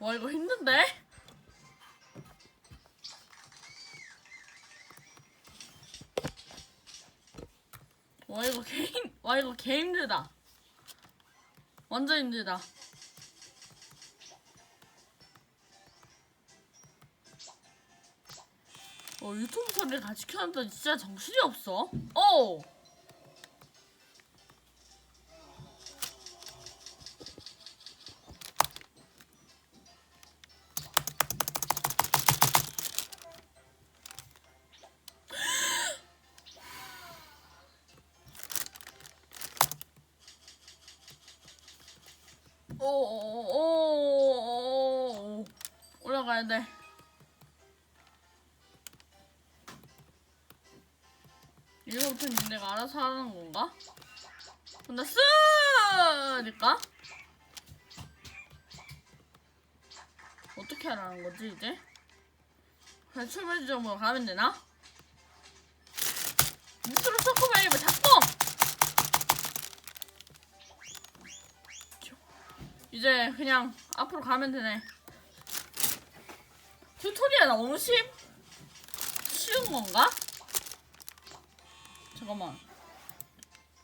와 이거 힘든데? 와 이거 개 힘, 와 이거 개 힘들다. 완전 힘들다. 어 유튜브 소리를 같이 켜놨더니 진짜 정신이 없어. 어. 어, 올라가야 돼. 이거부터는 내가 알아서 하는 건가? 근데 쓰니까 어떻게 하라는 거지 이제? 그냥 출발 지점으로 가면 되나? 이제 그냥 앞으로 가면 되네. 튜토리얼 너무 쉽? 쉬운 건가? 잠깐만.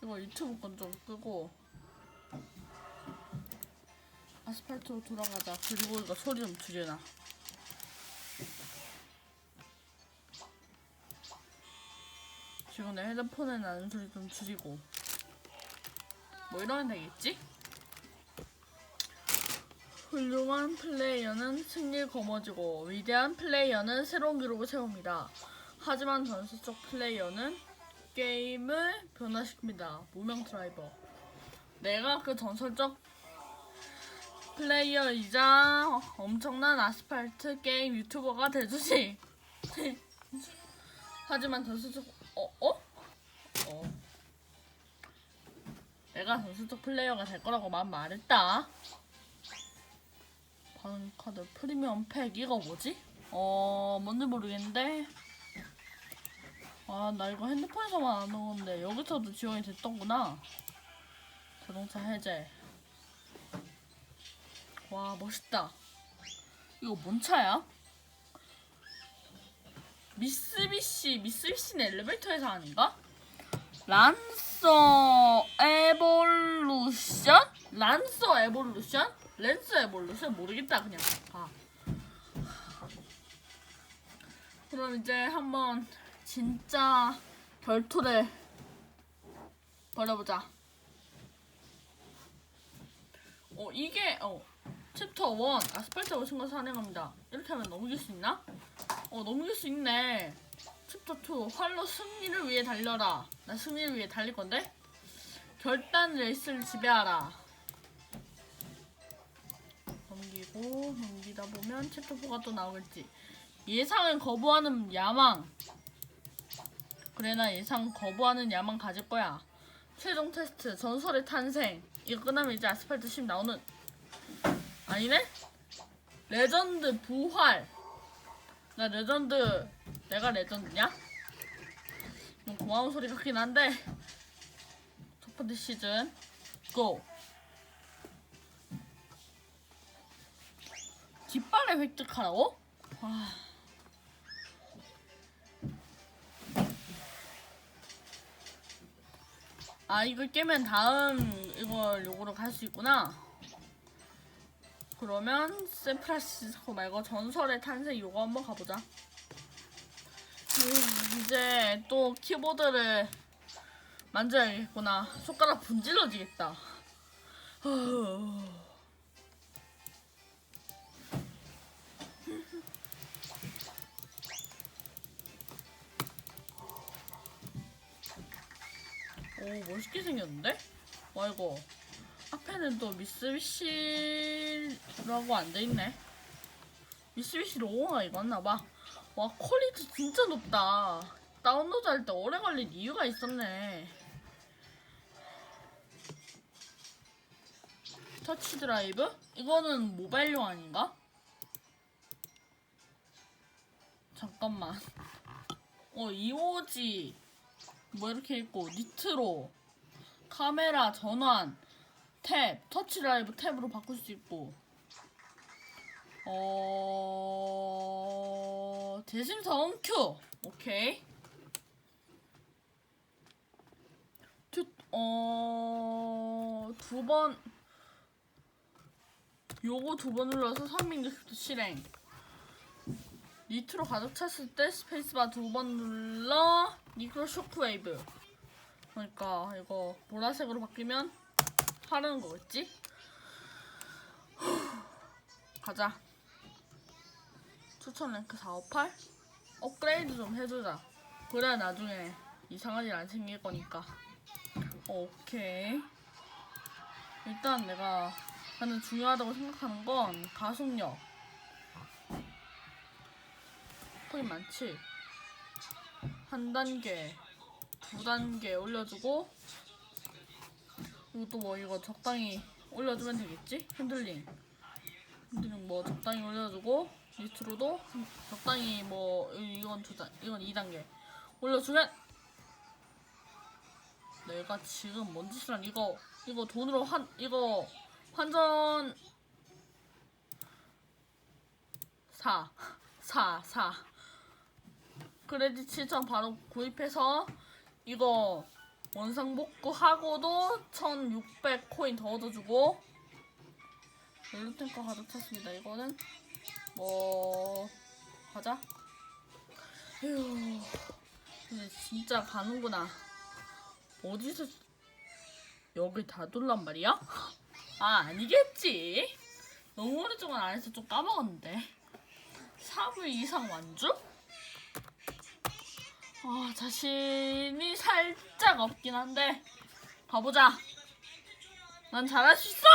이거 유튜브 건 좀 끄고. 아스팔트로 돌아가자. 그리고 이거 소리 좀 줄여놔. 지금 내 헤드폰에 나는 소리 좀 줄이고. 뭐 이러면 되겠지? 훌륭한 플레이어는 승리를 거머쥐고 위대한 플레이어는 새로운 기록을 세웁니다. 하지만 전술 적 플레이어는 게임을 변화시킵니다. 무명 드라이버. 내가 그 전설적 플레이어이자 엄청난 아스팔트 게임 유튜버가 돼주지. 하지만 전술적 어 어? 어. 내가 전술적 플레이어가 될 거라고 만 말했다. 반응 카드 프리미엄 팩 이거 뭐지? 어 뭔지 모르겠는데 아나 이거 핸드폰에서만 안 오는데 여기서도 지원이 됐던구나 자동차 해제 와 멋있다 이거 뭔 차야? 미쓰비시 미쓰비시는 엘리베이터에서 아닌가? 란서 에볼루션? 란서 에볼루션? 랜서 에볼루션? 모르겠다 그냥 아. 그럼 이제 한번 진짜 결투를 벌여보자 어 이게 어 챕터 1 아스팔트 오신 것을 환영합니다 이렇게 하면 넘길 수 있나? 어 넘길 수 있네 챕터 2 활로 승리를 위해 달려라 나 승리를 위해 달릴 건데 결단 레이스를 지배하라 넘기고 넘기다 보면 챕터 4가 또 나오겠지. 예상을 거부하는 야망. 그래 나 예상 거부하는 야망 가질 거야. 최종 테스트 전설의 탄생. 이거 끝나면 이제 아스팔트 10 나오는. 아니네? 레전드 부활. 나 레전드 내가 레전드냐? 좀 고마운 소리 같긴 한데. 첫 번째 시즌 고 깃발을 획득하라고? 와. 아 이걸 깨면 다음 이걸 요거로 갈 수 있구나. 그러면 샌프란시스코 말고 전설의 탄생 요거 한번 가보자. 음, 이제 또 키보드를 만져야겠구나. 손가락 분질러지겠다 오 멋있게 생겼는데? 와 이거 앞에는 또 미쓰비시라고 안 돼있네. 미쓰비시 로고가 이거였나봐. 와 퀄리티 진짜 높다. 다운로드 할 때 오래 걸린 이유가 있었네. 터치 드라이브? 이거는 모바일용 아닌가? 잠깐만. 어 이오지 뭐 이렇게 있고 니트로 카메라 전환 탭 터치 드라이브 탭으로 바꿀 수 있고. 어 재심성 큐. 오케이. 어두 번. 요거 두 번 눌러서 360도 실행. 니트로 가득 찼을 때 스페이스바 두 번 눌러 니크로 쇼크웨이브. 그러니까 이거 보라색으로 바뀌면 하라는 거겠지? 가자. 추천 랭크 458 업그레이드 좀 해주자. 그래 나중에 이상한 일 안 생길 거니까. 오케이. 일단 내가 가장 중요하다고 생각하는 건 가속력 거의 많지 한 단계 두 단계 올려주고 이것도 뭐 이거 적당히 올려주면 되겠지 핸들링 핸들링 뭐 적당히 올려주고 니트로도 적당히 뭐 이- 이건 두 단, 이건 2단계 올려주면 내가 지금 뭔 짓을 한 이거 이거 돈으로 한 이거 환전 사 사, 사. 크레딧 7천 바로 구입해서 이거 원상복구 하고도 1600 코인 더 얻어 주고 멜로탱커 가득 찼습니다. 이거는 뭐 가자. 휴 근데 진짜 가는구나. 어디서 여기 다 돌란 말이야? 아 아니겠지. 너무 오랫동안 안 해서 좀 까먹었는데. 3일 이상 완주? 아, 자신이 살짝 없긴 한데 가보자. 난 잘할 수 있어.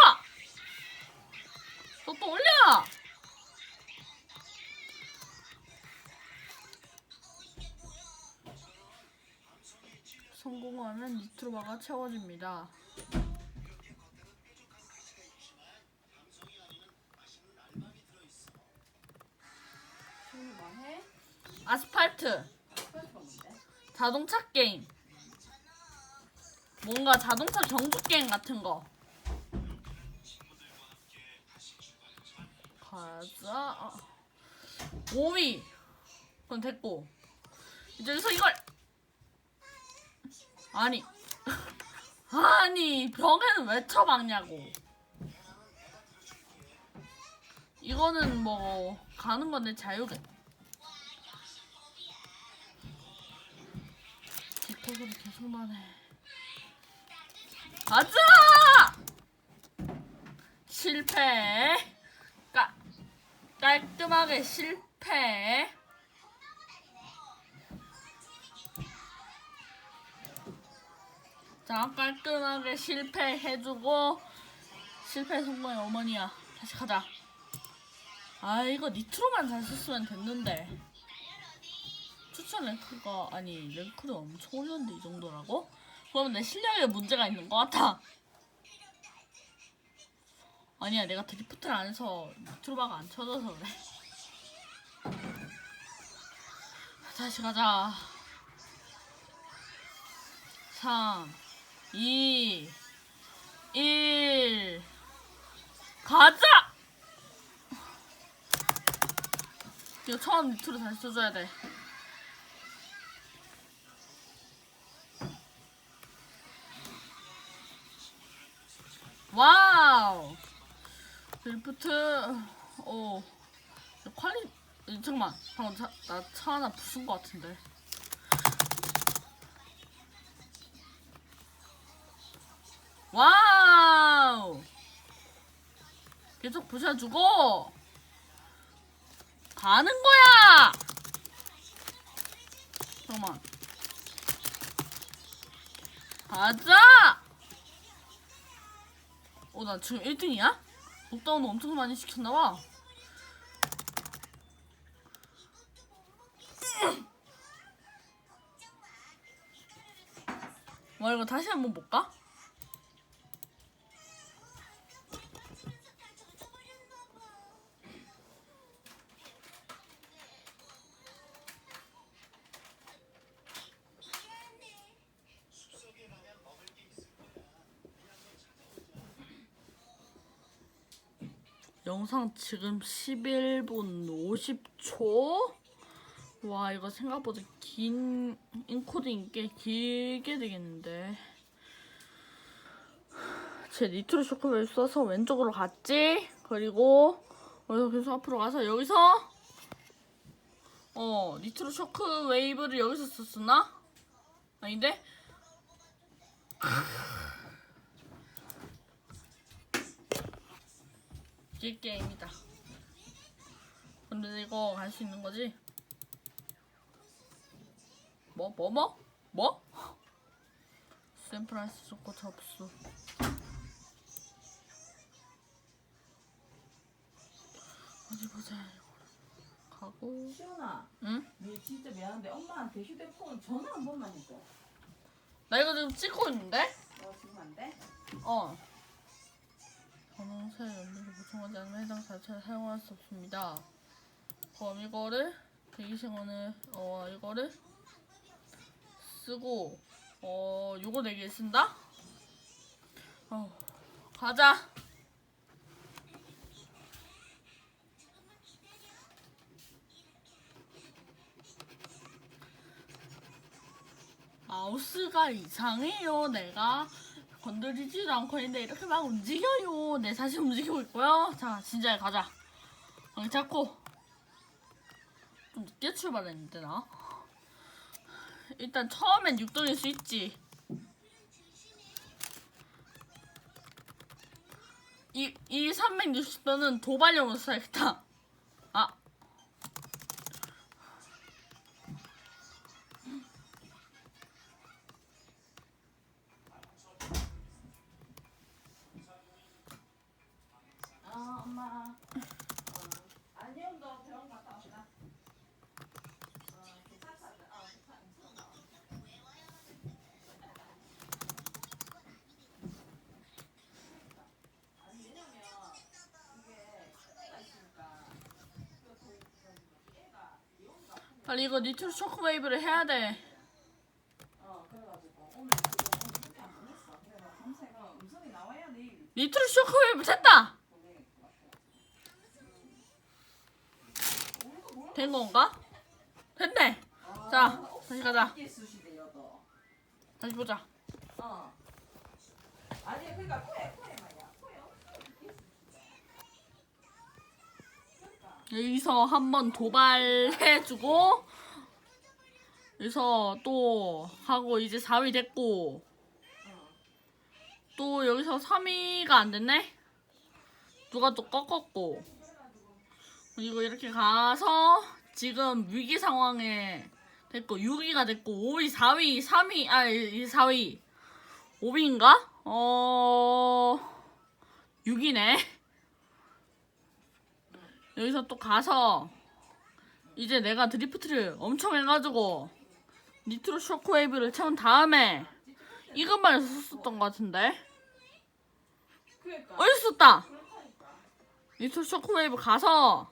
속도 올려. 성공하면 니트로바가 채워집니다. 아스팔트. 자동차 게임. 뭔가 자동차 경주 게임 같은 거. 가자. 5위. 그건 됐고. 이제 여기서 이걸. 아니. 아니, 벽에는 왜 쳐박냐고. 이거는 뭐, 가는 건내 자유겠. 뒷 턱으로 계속 나네. 가자! 실패. 깔, 깔끔하게 실패. 자, 깔끔하게 실패해주고, 실패 성공의 어머니야. 다시 가자. 아, 이거 니트로만 잘 썼으면 됐는데. 추천 랭크가 아니 랭크를 엄청 올렸는데 이 정도라고? 그러면 내 실력에 문제가 있는 것 같아. 아니야 내가 드리프트를 안 해서 트루바가 안 쳐져서 그래. 다시 가자. 3, 2, 1 가자! 이거 처음 니트로 다시 쳐줘야 돼. 와우 드 리프트 오 퀄리 이, 잠깐만. 방금 나차 하나 부순 것 같은데. 와우! 계속 부셔주고 가는 거야! 잠깐만. 가자! 어, 나 지금 1등이야? 녹다운 엄청 많이 시켰나봐. 와, 이거 다시 한번 볼까? 영상 지금 11분 50초? 와, 이거 생각보다 긴, 인코딩 꽤 길게 되겠는데. 제 니트로 쇼크웨이브 써서 왼쪽으로 갔지? 그리고, 여기서 계속 앞으로 가서 여기서, 어, 니트로 쇼크 웨이브를 여기서 썼었나? 아닌데? 이게 게임이다. 근데 이거 갈 수 있는 거지? 뭐, 뭐, 뭐? 뭐? 샌프란시스코 접수. 어디 보자. 가고. 시연아, 응? 너 진짜 미안한데 엄마한테 휴대폰 전화 한 번만 해줘. 나 이거 지금 찍고 있는데? 너 지금 안 돼? 어. 번호세 연락을 요청하지 않으면 해당 자체를 사용할 수 없습니다. 그럼 이거를 대기시간을 어 이거를 쓰고 어 요거 네 개 쓴다. 어 가자. 마우스가 이상해요. 내가 건드리지도 않고 있는데 이렇게 막 움직여요. 내 사실 움직이고 있고요. 자, 진짜 가자. 여기 잡고. 좀 늦게 출발했는데 나. 일단 처음엔 6등일 수 있지. 이, 이 360도는 도발용으로 써야겠다. 빨리 이거 니트로 쇼크웨이브를 해야 돼. 니트로 쇼크웨이브 됐다! 된 건가? 됐네! 자, 다시 가자. 다시 보자. 어. 아니, 그러니까 말이야. 코에 여기서 한번 도발해주고 여기서 또 하고 이제 4위 됐고 어. 또 여기서 3위가 안 됐네? 누가 또 꺾었고 그리고 이렇게 가서 지금 위기 상황에 됐고 6위가 됐고 5위, 4위, 3위, 아, 이 4위 5위인가? 어... 6위네 여기서 또 가서 이제 내가 드리프트를 엄청 해가지고 니트로 쇼크웨이브를 채운 다음에 이것만 썼었던 것 같은데 그러니까. 어디 썼다. 니트로 쇼크웨이브 가서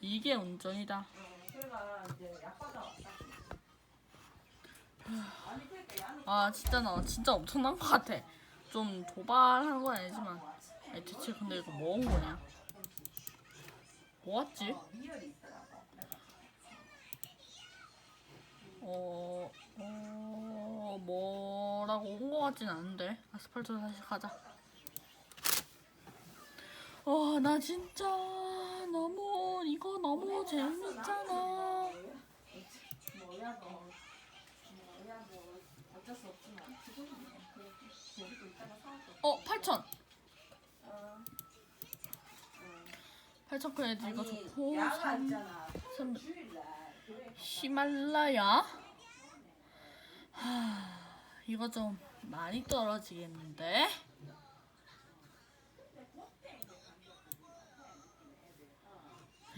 이게 운전이다 어, 그러니까 야는 아 진짜 나 진짜 엄청난 것 같아 좀 도발하는 건 아니지만 아니 대체 근데 이거 뭐온 거냐 뭐 왔지? 어. 어, 어, 뭐라고 온 거 같진 않은데. 아스팔트 다시 가자. 와, 나 진짜 너무, 이거 너무 재밌잖아. 뭐야 너 뭐야 너 어쩔 수 없지만 있다가 사왔어 어, 8천. 어. 8천 크레딧 이거 좋고. 야가 삼- 있잖아 삼- 주일날 그래 히말라야? 하, 이거 좀 많이 떨어지겠는데?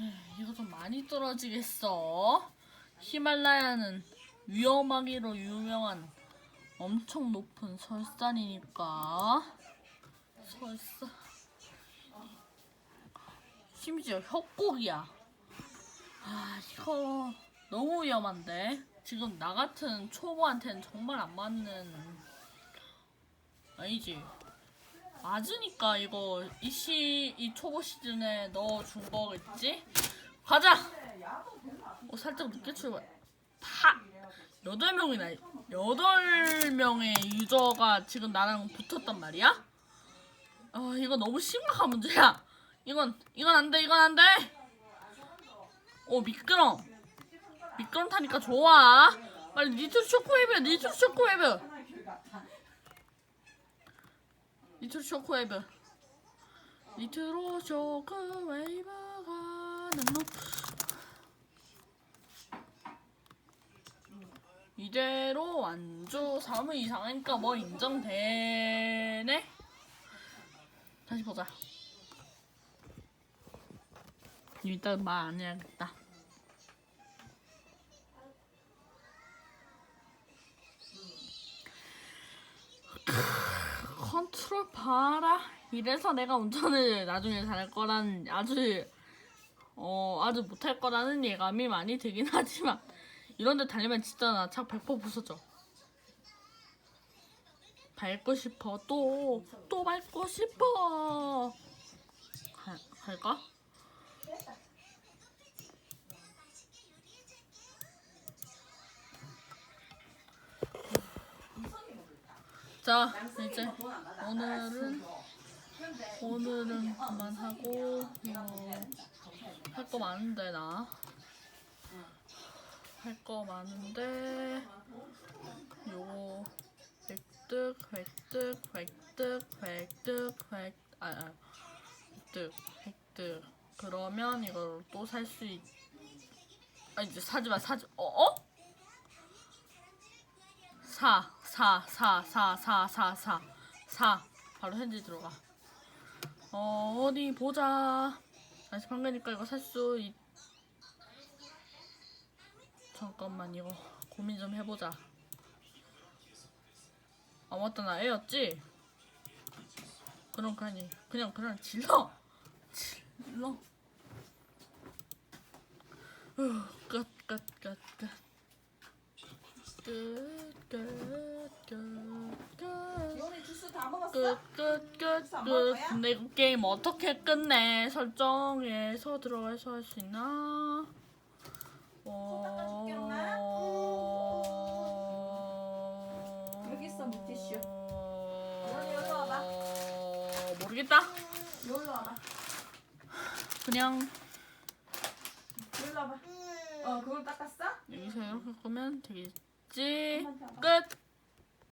에휴, 이거 좀 많이 떨어지겠어. 히말라야는 위험하기로 유명한 엄청 높은 설산이니까. 설산. 심지어 협곡이야. 아, 이거 너무 위험한데? 지금 나 같은 초보한테는 정말 안 맞는 아니지. 맞으니까 이거 이시 이 초보 시즌에 넣어준 거겠지? 가자. 어 살짝 늦게 출발. 파. 여덟 명이나 여덟 명의 유저가 지금 나랑 붙었단 말이야? 아 이거 너무 심각한 문제야. 이건 이건 안 돼. 이건 안 돼. 오 미끄럼. 미끄럼 타니까 좋아. 빨리 니트로 쇼크웨이브, 니트로 같아. 니트로 쇼크웨이브. 니트로 쇼크웨이브가 나는 이대로 완주 3의 이상이니까 뭐 인정되네. 다시 보자. 일단 말 안 해야겠다. 컨트롤 봐라. 이래서 내가 운전을 나중에 잘할 거란 아주 어 아주 못할 거라는 예감이 많이 들긴 하지만 이런 데 달리면 진짜 나 차 100% 부서져. 밟고 싶어 또 또 밟고 싶어. 가, 갈까? 자 이제 오늘은 오늘은 그만하고 어, 할거 많은데 나 할 거 많은데 요거 획득 획득 획득 획득 획 아, 아 획득 획득 그러면 이걸 또 살 수 있. 아 이제 사지 마 사지 어 어? 사, 사, 사, 사, 사, 사, 사, 사. 바로 현지 들어가. 어, 어디 보자. 다시 방금니까 이거 살 수 있. 잠깐만 이거 고민 좀 해보자. 아 맞다 나 애였지. 그럼 그냥 그냥 그냥 질러. 질러. 끝끝끝 끝. 끝, 끝, 끝, 끝. 기온이 주스 다 먹었어? 끝, 끝, 끝, 끝. 근데 이거 게임 어떻게 끝내? 설정에서 들어가서 할 수 있나? 그냥 여기로 와봐. 어, 그걸 닦았어? 여기서 이렇게 끄면 되겠지. 끝.